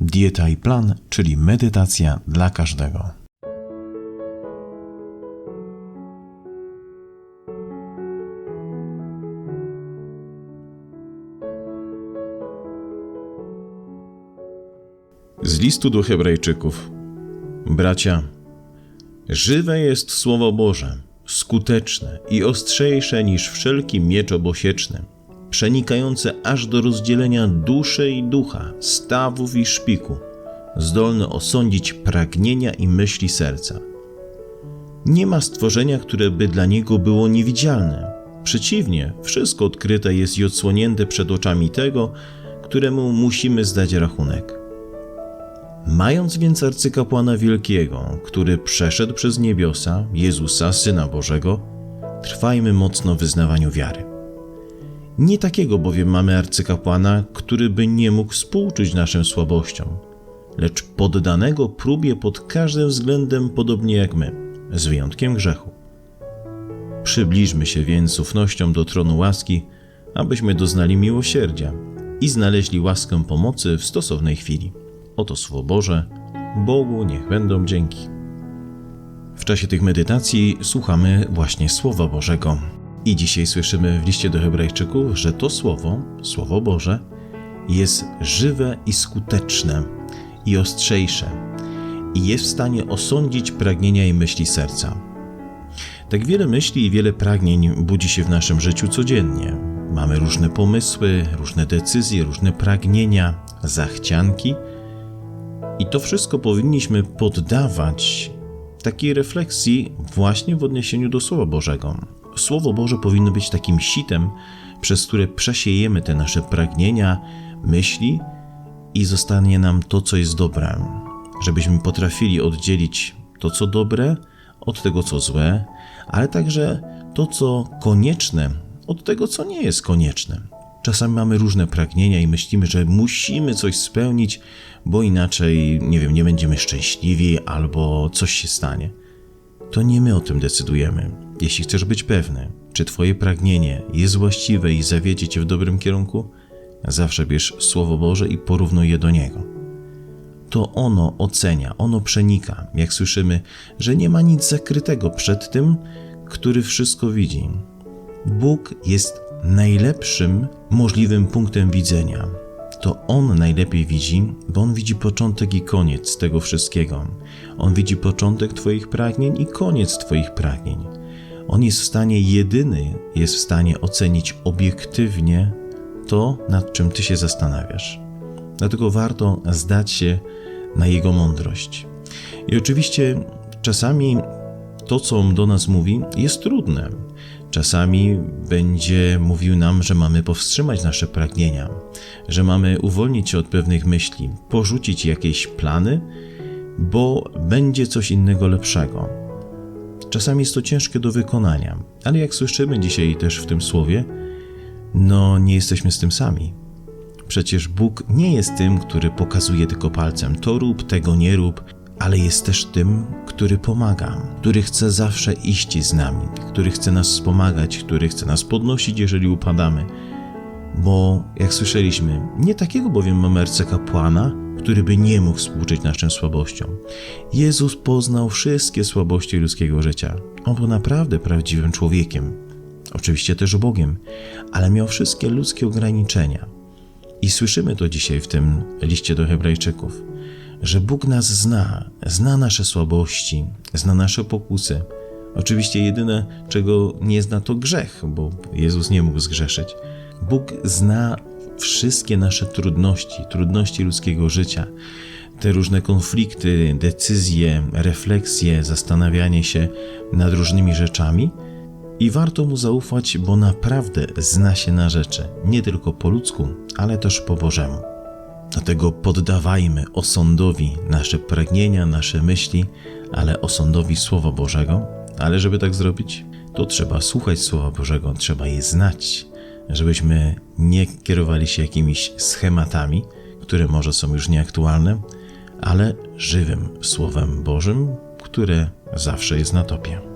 Dieta i plan, czyli medytacja dla każdego. Z listu do Hebrajczyków. Bracia, żywe jest Słowo Boże, skuteczne i ostrzejsze niż wszelki miecz obosieczny, przenikające aż do rozdzielenia duszy i ducha, stawów i szpiku, zdolne osądzić pragnienia i myśli serca. Nie ma stworzenia, które by dla niego było niewidzialne. Przeciwnie, wszystko odkryte jest i odsłonięte przed oczami tego, któremu musimy zdać rachunek. Mając więc arcykapłana wielkiego, który przeszedł przez niebiosa, Jezusa, Syna Bożego, trwajmy mocno w wyznawaniu wiary. Nie takiego bowiem mamy arcykapłana, który by nie mógł współczuć naszym słabościom, lecz poddanego próbie pod każdym względem podobnie jak my, z wyjątkiem grzechu. Przybliżmy się więc ufnością do tronu łaski, abyśmy doznali miłosierdzia i znaleźli łaskę pomocy w stosownej chwili. Oto Słowo Boże, Bogu niech będą dzięki. W czasie tych medytacji słuchamy właśnie Słowa Bożego. I dzisiaj słyszymy w liście do Hebrajczyków, że to Słowo, Słowo Boże, jest żywe i skuteczne i ostrzejsze i jest w stanie osądzić pragnienia i myśli serca. Tak wiele myśli i wiele pragnień budzi się w naszym życiu codziennie. Mamy różne pomysły, różne decyzje, różne pragnienia, zachcianki – i to wszystko powinniśmy poddawać takiej refleksji właśnie w odniesieniu do Słowa Bożego. Słowo Boże powinno być takim sitem, przez które przesiejemy te nasze pragnienia, myśli i zostanie nam to, co jest dobre. Żebyśmy potrafili oddzielić to, co dobre, od tego, co złe, ale także to, co konieczne, od tego, co nie jest konieczne. Czasami mamy różne pragnienia i myślimy, że musimy coś spełnić, bo inaczej, nie wiem, nie będziemy szczęśliwi albo coś się stanie. To nie my o tym decydujemy. Jeśli chcesz być pewny, czy Twoje pragnienie jest właściwe i zawiedzie Cię w dobrym kierunku, zawsze bierz Słowo Boże i porównuj je do Niego. To ono ocenia, ono przenika, jak słyszymy, że nie ma nic zakrytego przed tym, który wszystko widzi. Bóg jest najlepszym możliwym punktem widzenia. To On najlepiej widzi, bo On widzi początek i koniec tego wszystkiego. On widzi początek Twoich pragnień i koniec Twoich pragnień. On jest w stanie, jedyny jest w stanie ocenić obiektywnie to, nad czym Ty się zastanawiasz. Dlatego warto zdać się na Jego mądrość. I oczywiście czasami to, co On do nas mówi, jest trudne Czasami będzie mówił nam, że mamy powstrzymać nasze pragnienia, że mamy uwolnić się od pewnych myśli, porzucić jakieś plany, bo będzie coś innego lepszego. Czasami jest to ciężkie do wykonania, ale jak słyszymy dzisiaj też w tym słowie, no nie jesteśmy z tym sami. Przecież Bóg nie jest tym, który pokazuje tylko palcem: to rób, tego nie rób, ale jest też tym, który pomaga, który chce zawsze iść z nami, który chce nas wspomagać, który chce nas podnosić, jeżeli upadamy. Bo, jak słyszeliśmy, nie takiego bowiem mamy arcykapłana, który by nie mógł współczuć naszym słabościom. Jezus poznał wszystkie słabości ludzkiego życia. On był naprawdę prawdziwym człowiekiem, oczywiście też Bogiem, ale miał wszystkie ludzkie ograniczenia. I słyszymy to dzisiaj w tym liście do Hebrajczyków że Bóg nas zna, zna nasze słabości, zna nasze pokusy. Oczywiście jedyne, czego nie zna, to grzech, bo Jezus nie mógł zgrzeszyć. Bóg zna wszystkie nasze trudności, trudności ludzkiego życia, te różne konflikty, decyzje, refleksje, zastanawianie się nad różnymi rzeczami. I warto mu zaufać, bo naprawdę zna się na rzeczy, nie tylko po ludzku, ale też po Bożemu. Dlatego poddawajmy osądowi nasze pragnienia, nasze myśli, ale osądowi Słowa Bożego. Ale żeby tak zrobić, to trzeba słuchać Słowa Bożego, trzeba je znać, żebyśmy nie kierowali się jakimiś schematami, które może są już nieaktualne, ale żywym Słowem Bożym, które zawsze jest na topie.